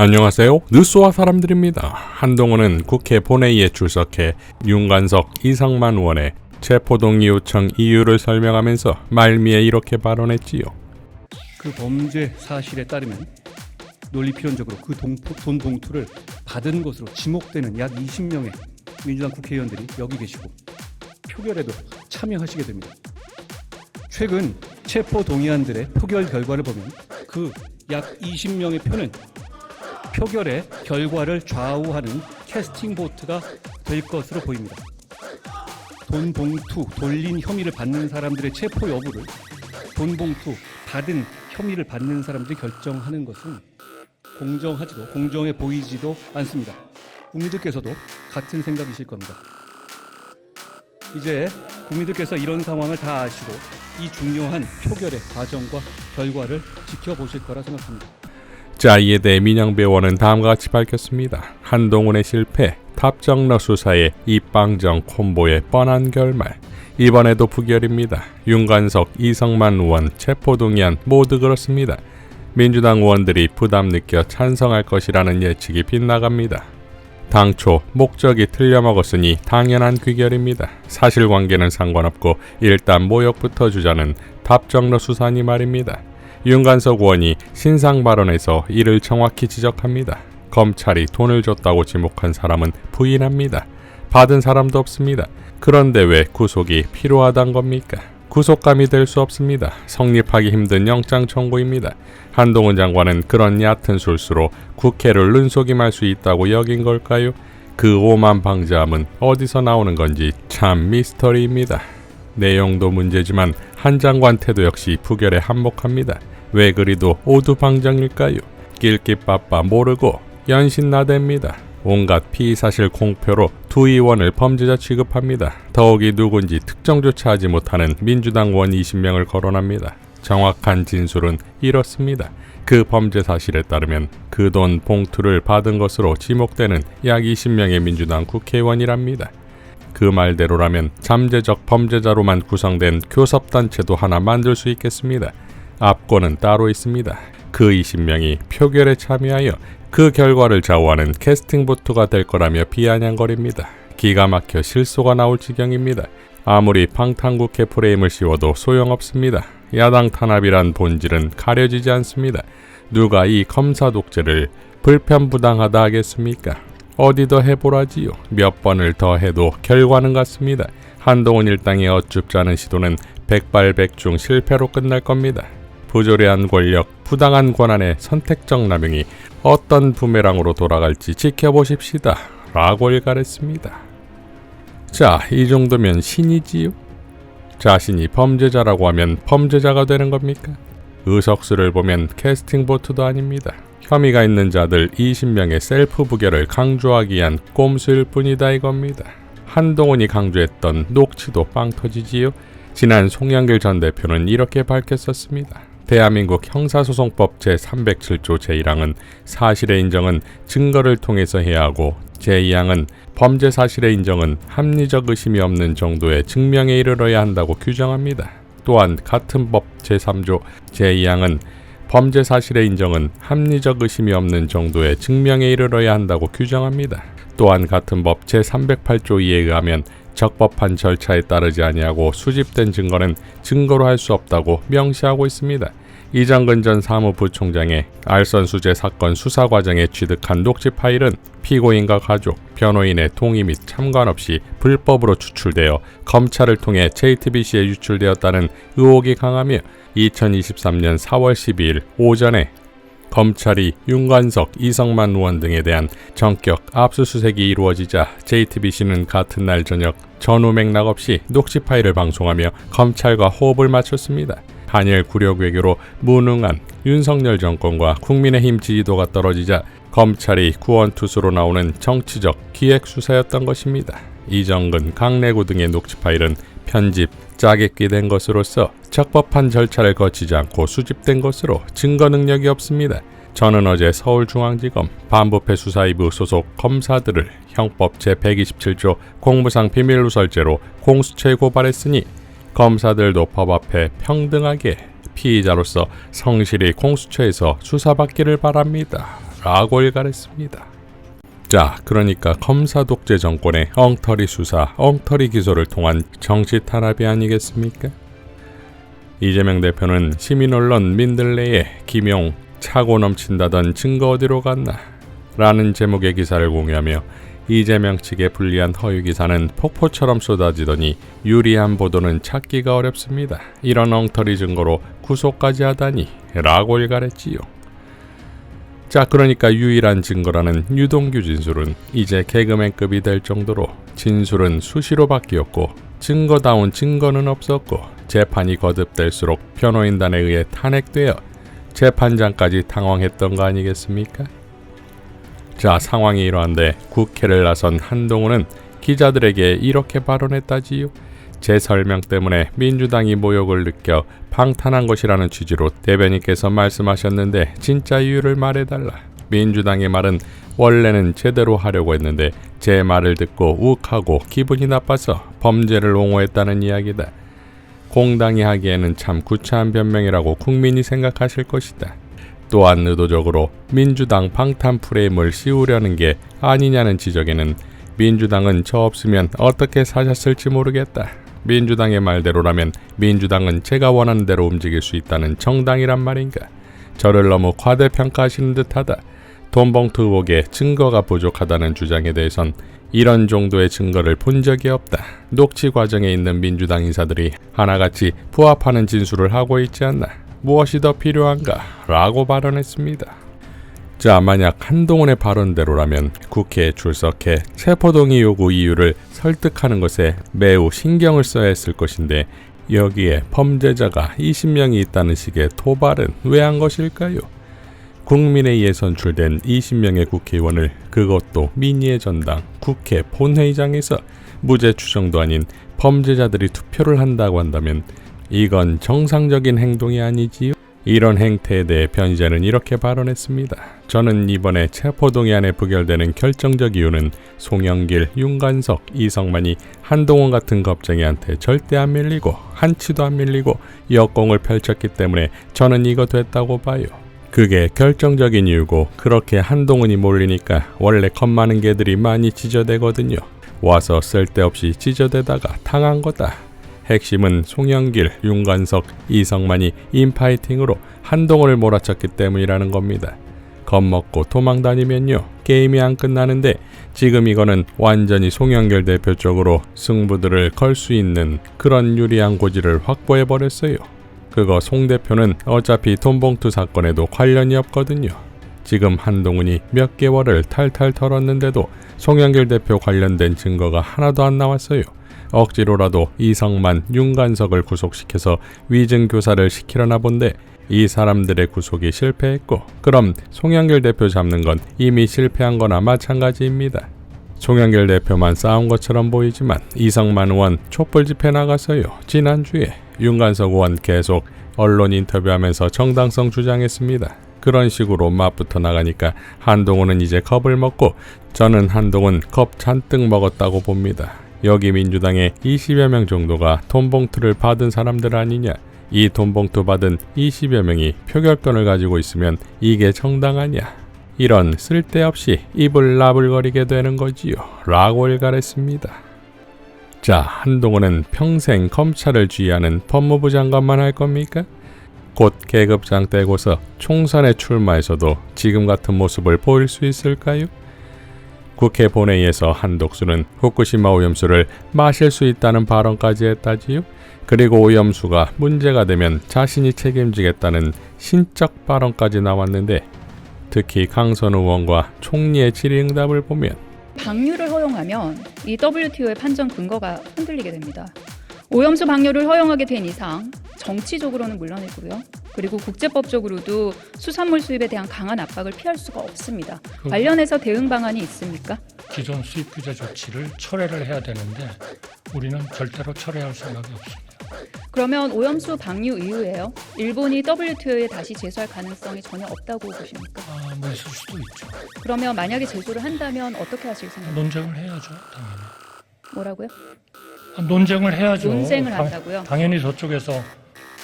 안녕하세요. 느소와 사람들입니다. 한동훈은 국회 본회의에 출석해 윤관석, 이상만 의원의 체포동의 요청 이유를 설명하면서 말미에 이렇게 발언했지요. 그 범죄 사실에 따르면 논리 필연적으로 그 동, 돈 봉투를 받은 것으로 지목되는 약 20명의 민주당 국회의원들이 여기 계시고 표결에도 참여하시게 됩니다. 최근 체포 동의안들의 표결 결과를 보면 그 약 20명의 표는 표결의 결과를 좌우하는 캐스팅 보트가 될 것으로 보입니다. 돈 봉투 돌린 혐의를 받는 사람들의 체포 여부를 돈 봉투 받은 혐의를 받는 사람들이 결정하는 것은 공정하지도 공정해 보이지도 않습니다. 국민들께서도 같은 생각이실 겁니다. 이제 국민들께서 이런 상황을 다 아시고 이 중요한 표결의 과정과 결과를 지켜보실 거라 생각합니다. 자, 이에 대해 민영배원은 다음과 같이 밝혔습니다. 한동훈의 실패, 탑정러 수사의 입방정 콤보의 뻔한 결말. 이번에도 부결입니다. 윤관석, 이성만 의원 체포동의안 모두 그렇습니다. 민주당 의원들이 부담 느껴 찬성할 것이라는 예측이 빗나갑니다. 당초 목적이 틀려먹었으니 당연한 귀결입니다. 사실관계는 상관없고 일단 모욕부터 주자는 답정러 수사니 말입니다. 윤관석 의원이 신상 발언에서 이를 정확히 지적합니다. 검찰이 돈을 줬다고 지목한 사람은 부인합니다. 받은 사람도 없습니다. 그런데 왜 구속이 필요하단 겁니까? 구속감이 될 수 없습니다. 성립하기 힘든 영장 청구입니다. 한동훈 장관은 그런 얕은 술수로 국회를 눈속임할 수 있다고 여긴 걸까요? 그 오만 방자함은 어디서 나오는 건지 참 미스터리입니다. 내용도 문제지만 한 장관 태도 역시 부결에 한몫합니다. 왜 그리도 오두방정일까요? 길깃빠빠 모르고 연신나댑니다. 온갖 피의사실 공표로 두 의원을 범죄자 취급합니다. 더욱이 누군지 특정조차 하지 못하는 민주당 의원 20명을 거론합니다. 정확한 진술은 이렇습니다. 그 범죄 사실에 따르면 그 돈 봉투를 받은 것으로 지목되는 약 20명의 민주당 국회의원이랍니다. 그 말대로라면 잠재적 범죄자로만 구성된 교섭단체도 하나 만들 수 있겠습니다. 압권은 따로 있습니다. 그 20명이 표결에 참여하여 그 결과를 좌우하는 캐스팅 보트가 될 거라며 비아냥거립니다. 기가 막혀 실소가 나올 지경입니다. 아무리 방탄국회 프레임을 씌워도 소용없습니다. 야당 탄압이란 본질은 가려지지 않습니다. 누가 이 검사 독재를 불편부당하다 하겠습니까? 어디 더 해보라지요. 몇 번을 더 해도 결과는 같습니다. 한동훈 일당의 어쭙지 않은 시도는 백발백중 실패로 끝날 겁니다. 부조리한 권력, 부당한 권한의 선택적 남용이 어떤 부메랑으로 돌아갈지 지켜보십시다. 라고 일갈했습니다. 자, 이 정도면 신이지요? 자신이 범죄자라고 하면 범죄자가 되는 겁니까? 의석수를 보면 캐스팅 보트도 아닙니다. 혐의가 있는 자들 20명의 셀프 부결을 강조하기 위한 꼼수일 뿐이다 이겁니다. 한동훈이 강조했던 녹취도 빵 터지지요? 지난 송영길 전 대표는 이렇게 밝혔었습니다. 대한민국 형사소송법 제307조 제1항은 사실의 인정은 증거를 통해서 해야 하고 제2항은 범죄 사실의 인정은 합리적 의심이 없는 정도의 증명에 이르러야 한다고 규정합니다. 또한 같은 법 제3조 제2항은 범죄 사실의 인정은 합리적 의심이 없는 정도의 증명에 이르러야 한다고 규정합니다. 또한 같은 법 제308조 2에 의하면 적법한 절차에 따르지 아니하고 수집된 증거는 증거로 할 수 없다고 명시하고 있습니다. 이정근 전 사무부총장의 알선수재 사건 수사 과정에 취득한 녹취 파일은 피고인과 가족, 변호인의 동의 및 참관 없이 불법으로 추출되어 검찰을 통해 JTBC에 유출되었다는 의혹이 강하며 2023년 4월 12일 오전에 검찰이 윤관석, 이성만 의원 등에 대한 전격 압수수색이 이루어지자 JTBC는 같은 날 저녁 전후 맥락 없이 녹취 파일을 방송하며 검찰과 호흡을 맞췄습니다. 한일 구력 외교로 무능한 윤석열 정권과 국민의힘 지지도가 떨어지자 검찰이 구원투수로 나오는 정치적 기획 수사였던 것입니다. 이정근, 강내구 등의 녹취 파일은 편집, 짜깁기 된 것으로서 적법한 절차를 거치지 않고 수집된 것으로 증거 능력이 없습니다. 저는 어제 서울중앙지검 반부패 수사이부 소속 검사들을 형법 제127조 공무상 비밀누설죄로 공수처에 고발했으니 검사들도 법 앞에 평등하게 피의자로서 성실히 공수처에서 수사받기를 바랍니다. 라고 일갈했습니다. 자, 그러니까 검사 독재 정권의 엉터리 수사, 엉터리 기소를 통한 정치 탄압이 아니겠습니까? 이재명 대표는 시민 언론 민들레에 김용 차고 넘친다던 증거 어디로 갔나? 라는 제목의 기사를 공유하며 이재명 측에 불리한 허위 기사는 폭포처럼 쏟아지더니 유리한 보도는 찾기가 어렵습니다. 이런 엉터리 증거로 구속까지 하다니 라고 일갈했지요. 자, 그러니까 유일한 증거라는 유동규 진술은 이제 개그맨급이 될 정도로 진술은 수시로 바뀌었고 증거다운 증거는 없었고 재판이 거듭될수록 변호인단에 의해 탄핵되어 재판장까지 당황했던 거 아니겠습니까? 자, 상황이 이러한데 국회를 나선 한동훈은 기자들에게 이렇게 발언했다지요. 제 설명 때문에 민주당이 모욕을 느껴 방탄한 것이라는 취지로 대변인께서 말씀하셨는데 진짜 이유를 말해달라. 민주당의 말은 원래는 제대로 하려고 했는데 제 말을 듣고 욱하고 기분이 나빠서 범죄를 옹호했다는 이야기다. 공당이 하기에는 참 구차한 변명이라고 국민이 생각하실 것이다. 또한 의도적으로 민주당 방탄 프레임을 씌우려는 게 아니냐는 지적에는 민주당은 저 없으면 어떻게 사셨을지 모르겠다. 민주당의 말대로라면 민주당은 제가 원하는 대로 움직일 수 있다는 정당이란 말인가. 저를 너무 과대평가하시는 듯하다. 돈봉투 의혹에 증거가 부족하다는 주장에 대해선 이런 정도의 증거를 본 적이 없다. 녹취 과정에 있는 민주당 인사들이 하나같이 부합하는 진술을 하고 있지 않나. 무엇이 더 필요한가? 라고 발언했습니다. 자, 만약 한동훈의 발언대로라면 국회에 출석해 체포동의 요구 이유를 설득하는 것에 매우 신경을 써야 했을 것인데 여기에 범죄자가 20명이 있다는 식의 도발은 왜 한 것일까요? 국민의힘에 선출된 20명의 국회의원을 그것도 민의의 전당 국회 본회의장에서 무죄 추정도 아닌 범죄자들이 투표를 한다고 한다면 이건 정상적인 행동이 아니지요. 이런 행태에 대해 변희재는 이렇게 발언했습니다. 저는 이번에 체포동의안에 부결되는 결정적 이유는 송영길, 윤관석, 이성만이 한동훈 같은 겁쟁이한테 절대 안 밀리고 한치도 안 밀리고 역공을 펼쳤기 때문에 저는 이거 됐다고 봐요. 그게 결정적인 이유고 그렇게 한동훈이 몰리니까 원래 겁 많은 개들이 많이 찢어대거든요. 와서 쓸데없이 찢어대다가 당한 거다. 핵심은 송영길, 윤관석, 이성만이 인파이팅으로 한동훈을 몰아쳤기 때문이라는 겁니다. 겁먹고 도망 다니면요 게임이 안 끝나는데 지금 이거는 완전히 송영길 대표 쪽으로 승부들을 걸 수 있는 그런 유리한 고지를 확보해 버렸어요. 그거 송 대표는 어차피 돈봉투 사건에도 관련이 없거든요. 지금 한동훈이 몇 개월을 탈탈 털었는데도 송영길 대표 관련된 증거가 하나도 안 나왔어요. 억지로라도 이성만, 윤관석을 구속시켜서 위증 교사를 시키려나 본데 이 사람들의 구속이 실패했고 그럼 송영길 대표 잡는 건 이미 실패한 거나 마찬가지입니다. 송영길 대표만 싸운 것처럼 보이지만 이성만 의원 촛불 집회 나가서요. 지난주에 윤관석 의원 계속 언론 인터뷰하면서 정당성 주장했습니다. 그런 식으로 맞붙어 나가니까 한동훈은 이제 겁을 먹고 저는 한동훈 겁 잔뜩 먹었다고 봅니다. 여기 민주당에 20여 명 정도가 돈 봉투를 받은 사람들 아니냐? 이 돈봉투 받은 20여 명이 표결권을 가지고 있으면 이게 정당하냐? 이런 쓸데없이 입을 나불거리게 되는 거지요. 라고 일갈했습니다. 자, 한동훈은 평생 검찰을 지휘하는 법무부 장관만 할 겁니까? 곧 계급장 떼고서 총선에 출마해서도 지금 같은 모습을 보일 수 있을까요? 국회 본회의에서 한독수는 후쿠시마 오염수를 마실 수 있다는 발언까지 했다지요. 그리고 오염수가 문제가 되면 자신이 책임지겠다는 신적 발언까지 나왔는데 특히 강선 의원과 총리의 질의응답을 보면 방류를 허용하면 이 WTO의 판정 근거가 흔들리게 됩니다. 오염수 방류를 허용하게 된 이상 정치적으로는 물론이고요. 그리고 국제법적으로도 수산물 수입에 대한 강한 압박을 피할 수가 없습니다. 그 관련해서 대응 방안이 있습니까? 기존 수입 규제 조치를 철회를 해야 되는데 우리는 절대로 철회할 생각이 없습니다. 그러면 오염수 방류 이후에요. 일본이 WTO에 다시 제소할 가능성이 전혀 없다고 보십니까? 아, 뭐 있을 수도 있죠. 그러면 만약에 제소를 한다면 어떻게 하실 생각입니까? 논쟁을 해야죠, 당연히. 뭐라고요? 아, 논쟁을 해야죠. 논쟁을 당- 한다고요? 당연히 저쪽에서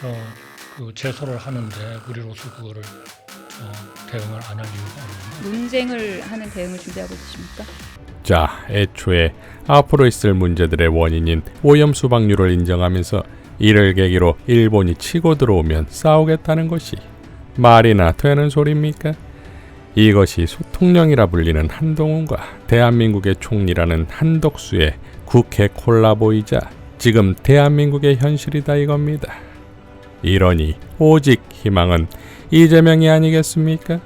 저그 제소를 하는데 우리로서 그거를 어, 대응을 안 할 이유가 없는 논쟁을 하는 대응을 준비하고 계십니까? 자, 애초에 앞으로 있을 문제들의 원인인 오염수 방류를 인정하면서 이를 계기로 일본이 치고 들어오면 싸우겠다는 것이 말이나 되는 소리입니까? 이것이 소통령이라 불리는 한동훈과 대한민국의 총리라는 한덕수의 국회 콜라보이자 지금 대한민국의 현실이다 이겁니다. 이러니 오직 희망은 이재명이 아니겠습니까?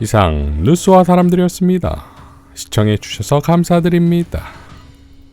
이상 뉴스와 사람들이었습니다. 시청해 주셔서 감사드립니다.